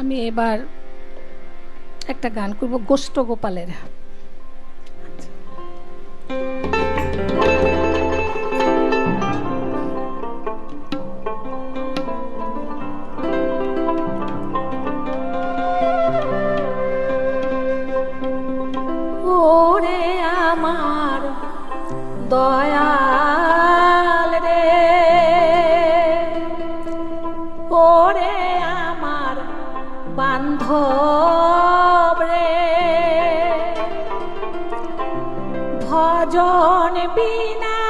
আমি এবার একটা গান করব গোষ্ঠ গোপালের। আমার দয়াল রে ওরে বান্ধব রে ভজন বিনা